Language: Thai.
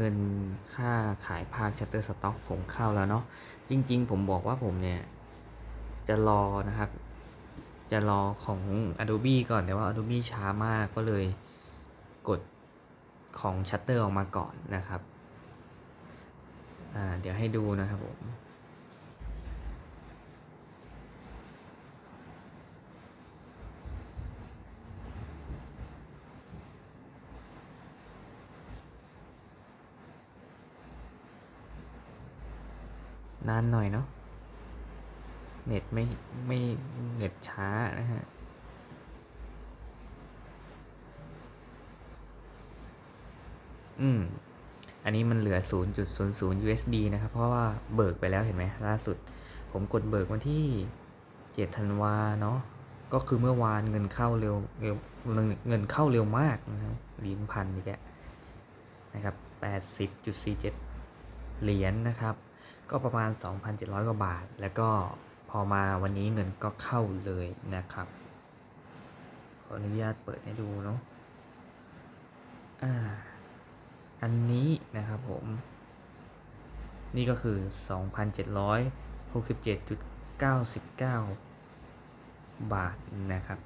เงินค่าขายภาค Shutterstock ผมเข้าแล้วเนาะจริง ๆ ผมบอกว่าผมเนี่ย จะรอนะครับ จะรอของ Adobe ก่อนแต่ว่า Adobe ช้ามากก็เลยกดของชัตเตอร์ออกมาก่อนนะครับ อ่า เดี๋ยวให้ดูนะครับผม นานหน่อยเนาะเน็ตไม่ไม่เน็ตช้านะฮะอืม อันนี้มันเหลือ 0.00 USD นะครับ เพราะว่าเบิกไปแล้วเห็นไหมล่าสุด ผมกดเบิกวันที่7ธันวาเนาะ ก็คือเมื่อวานเงินเข้าเร็วเร็วเงินเข้าเร็วมากนะครับเหรียญพันอีกแล้วนะครับ 80.47 เหรียญนะครับ ก็ประมาณ 2,700 กว่าบาท แล้วก็พอมาวันนี้เงินก็เข้าเลยนะครับ ขออนุญาตเปิดให้ดูเนาะอ่าอันนี้นะครับผม นี่ก็คือ 2,767.99 บาทนะครับ